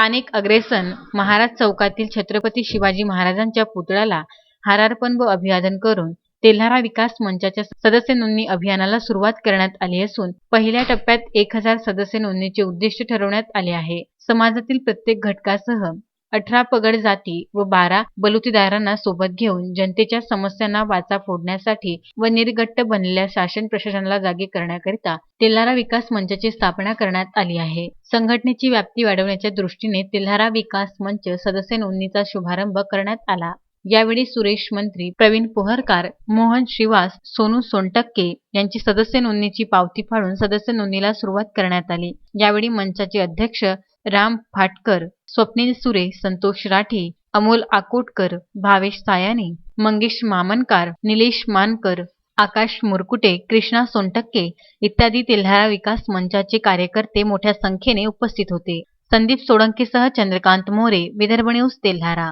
स्थानिक अग्रेसन महाराज चौकातील छत्रपती शिवाजी महाराजांच्या पुतळ्याला हारार्पण व अभिवादन करून तेल्हारा विकास मंचाच्या सदस्य नोंदणी अभियानाला सुरुवात करण्यात आली असून पहिल्या टप्प्यात एक हजार सदस्य नोंदणीचे उद्दिष्ट ठरवण्यात आले आहे. समाजातील प्रत्येक घटकासह अठरा पगड जाती व बारा बलुतेदारांना सोबत घेऊन जनतेच्या समस्यांना वाचा फोडण्यासाठी व निर्घट्ट बनलेल्या शासन प्रशासनाला जागे करण्याकरिता तेल्हारा विकास मंचाची स्थापना करण्यात आली आहे. संघटनेची व्याप्ती वाढवण्याच्या दृष्टीने तेल्हारा विकास मंच सदस्य नोंदणीचा शुभारंभ करण्यात आला. यावेळी सुरेश मंत्री प्रवीण पोहरकार मोहन श्रीवास सोनू सोनटक्के यांची सदस्य नोंदणीची पावती फाडून सदस्य नोंदणीला सुरुवात करण्यात आली. यावेळी मंचाचे अध्यक्ष राम फाटकर स्वप्नील सुरे संतोष राठे अमोल आकोटकर भावेश सायाने मंगेश मामनकार निलेश मानकर आकाश मुरकुटे कृष्णा सोनटक्के इत्यादी तेल्हारा विकास मंचाचे कार्यकर्ते मोठ्या संख्येने उपस्थित होते. संदीप सोळंकेसह चंद्रकांत मोरे विदर्भ न्यूज तेल्हारा.